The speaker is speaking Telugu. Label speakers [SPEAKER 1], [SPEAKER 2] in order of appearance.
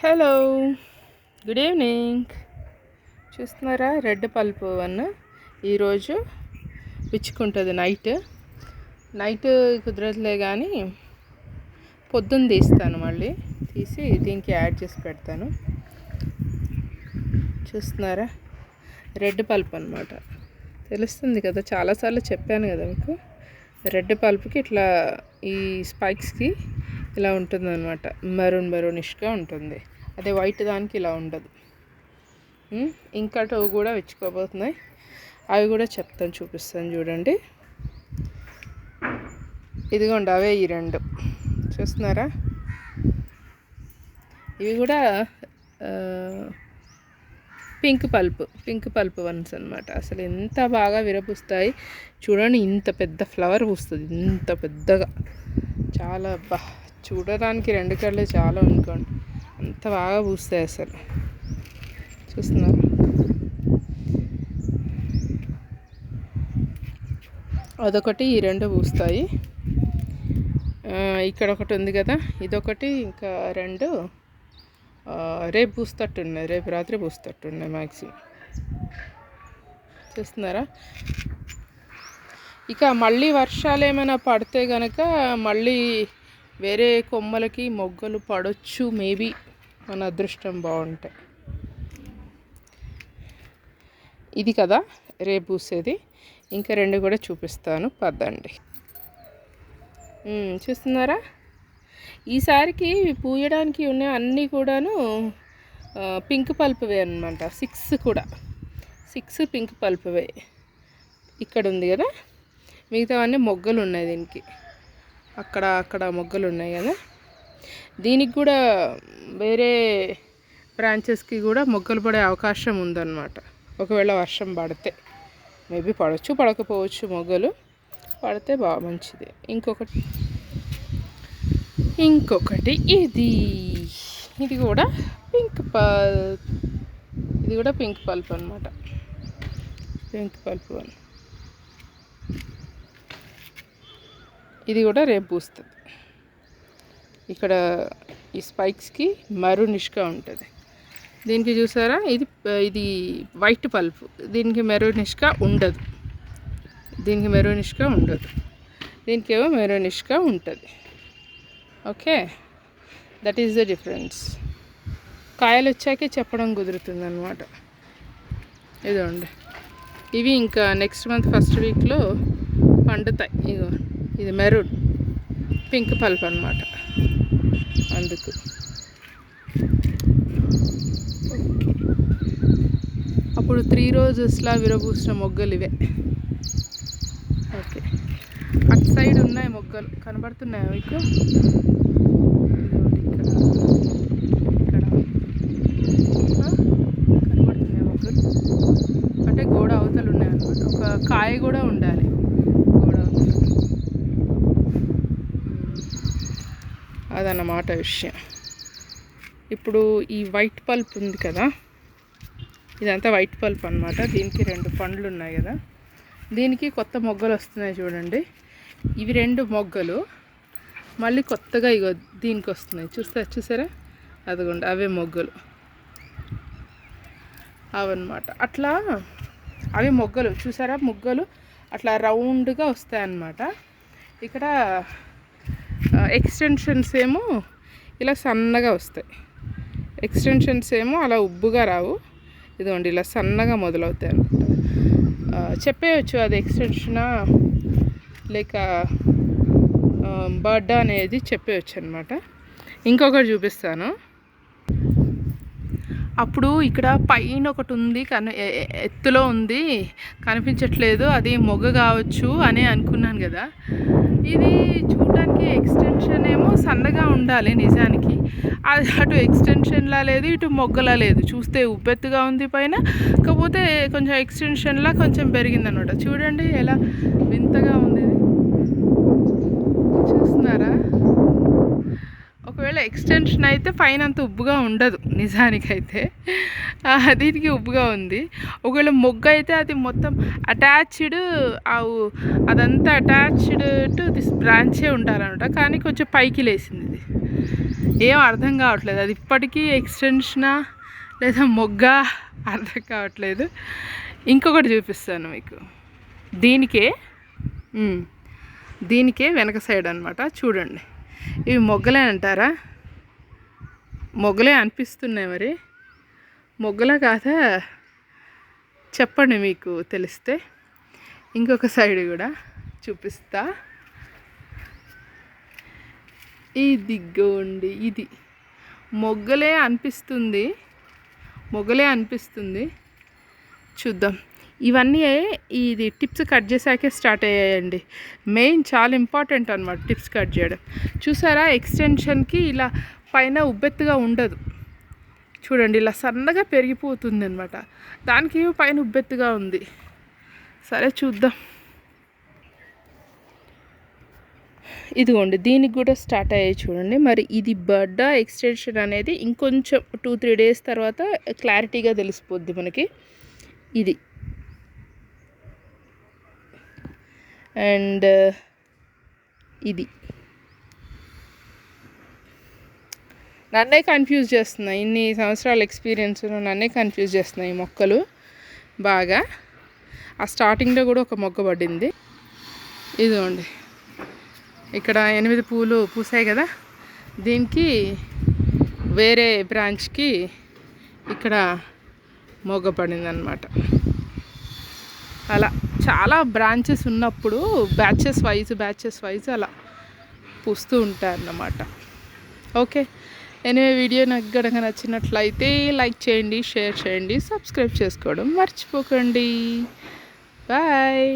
[SPEAKER 1] హలో గుడ్ ఈవినింగ్ చూస్తున్నారా? Red pulp one. ఈరోజు విచ్చుకుంటుంది నైట్ నైట్ కుదరట్లే కానీ పొద్దున్న తీస్తాను మళ్ళీ. తీసి దీనికి యాడ్ చేసి పెడతాను. చూస్తున్నారా? రెడ్ పల్ప్ అనమాట తెలుస్తుంది కదా చాలాసార్లు చెప్పాను కదా మీకు. రెడ్ పల్ప్కి ఇట్లా ఈ స్పైక్స్కి ఇలా ఉంటుంది అనమాట మెరూన్ మెరూనిష్గా ఉంటుంది. అదే వైట్ దానికి ఇలా ఉండదు. ఇంకా టవ్ కూడా విచ్చుకోబోతున్నాయి. అవి కూడా చెప్తాను చూపిస్తాను చూడండి. ఇదిగోండి అవే ఈ రెండు. చూస్తున్నారా? ఇవి కూడా pink pulp pink pulp ones అనమాట అసలు ఎంత బాగా విరపుస్తాయి చూడండి ఇంత పెద్ద ఫ్లవర్ పూస్తుంది. ఇంత పెద్దగా. చాలా బా చూడడానికి రెండు కళ్ళే చాలా అనుకోండి. అంత బాగా పూస్తాయి అసలు. చూస్తున్నారు? అదొకటి ఈ రెండు పూస్తాయి. ఇక్కడ ఒకటి ఉంది కదా ఇదొకటి ఇంకా రెండు. రేపు పూస్తట్టున్నాయి రేపు రాత్రి పూస్తట్టున్నాయి మ్యాక్సిమం చూస్తున్నారా? ఇక మళ్ళీ వర్షాలు ఏమైనా పడితే కనుక మళ్ళీ వేరే కొమ్మలకి మొగ్గలు పడవచ్చు మేబీ మన అదృష్టం బాగుంటాయి ఇది కదా రేపు పూసేది. ఇంకా రెండు కూడా చూపిస్తాను పద్దండి చూస్తున్నారా? ఈసారికి పూయడానికి ఉన్న అన్నీ కూడాను పింక్ పల్పువే అనమాట సిక్స్ కూడా. సిక్స్ పింక్ పల్పువే. ఇక్కడ ఉంది కదా? మిగతావన్నీ మొగ్గలు ఉన్నాయి దీనికి. అక్కడ అక్కడ మొగ్గలు ఉన్నాయి కదా. దీనికి కూడా వేరే బ్రాంచెస్కి కూడా మొగ్గలు పడే అవకాశం ఉందన్నమాట. ఒకవేళ వర్షం పడితే. మేబీ పడవచ్చు పడకపోవచ్చు మొగ్గలు. పడితే బాగా మంచిది. ఇంకొకటి ఇంకొకటి ఇది. ఇది కూడా పింక్ పల్ప్ ఇది కూడా పింక్ పల్ప్ అనమాట పింక్ పల్ప్ అని ఇది కూడా రేపు పూస్తుంది. ఇక్కడ ఈ స్పైక్స్కి మరూనిష్గా ఉంటుంది. దీనికి చూసారా? ఇది ఇది వైట్ పల్ప్. దీనికి మెరూనిష్గా ఉండదు. దీనికి మెరూనిష్గా ఉండదు. దీనికి ఏమో మెరూనిష్గా ఉంటుంది. Okay? That is the difference కాయలు వచ్చాకే చెప్పడం కుదురుతుంది అనమాట ఇవి ఇంకా నెక్స్ట్ మంత్ ఫస్ట్ వీక్లో పండుతాయి. ఇగో ఇది మెరూన్. పింక్ పల్ప్ అనమాట అందుకు. అప్పుడు త్రీ రోజెస్లా విరబూసిన మొగ్గలు ఇవే. ఓకే. అటు సైడ్ ఉన్నాయి మొగ్గలు. కనబడుతున్నాయా మీకు ఇక్కడ కనబడుతున్నాయి మొగ్గలు అంటే గోడ అవతలు ఉన్నాయి అనమాట ఒక కాయ కూడా ఉండాలి అదన్నమాట విషయం. ఇప్పుడు ఈ వైట్ పల్ప్ ఉంది కదా ఇదంతా వైట్ పల్ప్ అనమాట దీనికి రెండు పండ్లు ఉన్నాయి కదా. దీనికి కొత్త మొగ్గలు వస్తున్నాయి చూడండి. ఇవి రెండు మొగ్గలు. మళ్ళీ కొత్తగా ఇగో దీనికి వస్తున్నాయి. చూస్తే చూసారా? అదిగోండి అవే మొగ్గలు. అవన్నమాట. అట్లా అవి మొగ్గలు. చూసారా? మొగ్గలు అట్లా రౌండ్గా వస్తాయన్నమాట. ఇక్కడ ఎక్స్టెన్షన్స్ ఏమో ఇలా సన్నగా వస్తాయి. ఎక్స్టెన్షన్స్ ఏమో అలా ఉబ్బుగా రావు. ఇదిగోండి ఇలా సన్నగా మొదలవుతాయి అనమాట చెప్పేయచ్చు అది ఎక్స్టెన్షనా లేక బర్డ్ అనేది చెప్పేయచ్చు అనమాట ఇంకొకటి చూపిస్తాను. అప్పుడు ఇక్కడ పైన ఒకటి ఉంది కను ఎత్తులో ఉంది. కనిపించట్లేదు అది మొగ్గ కావచ్చు అని అనుకున్నాను కదా. ఇది చూడడానికి ఎక్స్టెన్షన్ ఏమో సన్నగా ఉండాలి నిజానికి. అది అటు ఎక్స్టెన్షన్లా లేదు ఇటు మొగ్గలా లేదు. చూస్తే ఉబ్బెత్తుగా ఉంది పైన కాకపోతే కొంచెం ఎక్స్టెన్షన్లా కొంచెం పెరిగిందనమాట. చూడండి ఎలా వింతగా ఉంది. చూస్తున్నారా? ఒకవేళ ఎక్స్టెన్షన్ అయితే పైన అంత ఉబ్బుగా ఉండదు నిజానికైతే. దీనికి ఉబ్బుగా ఉంది. ఒకవేళ మొగ్గ అయితే అది మొత్తం అటాచ్డ్ అదంతా అటాచ్డ్ టు దిస్ బ్రాంచే ఉండాలన్నమాట. కానీ కొంచెం పైకి లేసింది ఇది. ఏం అర్థం కావట్లేదు. అది ఇప్పటికీ ఎక్స్టెన్షనా లేదా మొగ్గ అర్థం కావట్లేదు. ఇంకొకటి చూపిస్తాను మీకు. దీనికే దీనికే వెనక సైడ్ అనమాట చూడండి. ఇవి మొగ్గలే అంటారా? మొగ్గలే అనిపిస్తున్నాయి మరి. మొగ్గల కాదా చెప్పండి మీకు తెలిస్తే. ఇంకొక సైడ్ కూడా చూపిస్తా. ఇదిగోండి ఇది. మొగ్గలే అనిపిస్తుంది. మొగ్గలే అనిపిస్తుంది. చూద్దాం. ఇవన్నీ ఇది టిప్స్ కట్ చేశాకే స్టార్ట్ అయ్యాయండి. మెయిన్ చాలా ఇంపార్టెంట్ అనమాట టిప్స్ కట్ చేయడం. చూసారా ఎక్స్టెన్షన్కి ఇలా పైన ఉబ్బెత్తుగా ఉండదు. చూడండి ఇలా సన్నగా పెరిగిపోతుంది అనమాట దానికి పైన ఉబ్బెత్తుగా ఉంది. సరే చూద్దాం. ఇదిగోండి దీనికి కూడా స్టార్ట్ అయ్యాయి చూడండి. మరి ఇది బర్డ్ ఎక్స్టెన్షన్ అనేది ఇంకొంచెం టూ త్రీ డేస్ తర్వాత క్లారిటీగా తెలిసిపోద్ది మనకి. ఇది అండ్ ఇది. నన్నే కన్ఫ్యూజ్ చేస్తున్నాయి. ఇన్ని సంవత్సరాల ఎక్స్పీరియన్స్ నన్నే కన్ఫ్యూజ్ చేస్తున్నాయి మొక్కలు. బాగా. ఆ స్టార్టింగ్లో కూడా ఒక మొగ్గ పడింది. ఇదిగోండి. ఇక్కడ ఎనిమిది పూలు పూసాయి కదా? దీనికి వేరే బ్రాంచ్కి ఇక్కడ మొగ్గ పడింది అనమాట అలా. చాలా బ్రాంచెస్ ఉన్నప్పుడు బ్యాచెస్ వైజ్ బ్యాచెస్ వైజ్ అలా పూస్తూ ఉంటారన్నమాట ఓకే ఎనివే వీడియో నాకు గనక నచ్చినట్లయితే లైక్ చేయండి షేర్ చేయండి సబ్స్క్రైబ్ చేసుకోవడం మర్చిపోకండి. బాయ్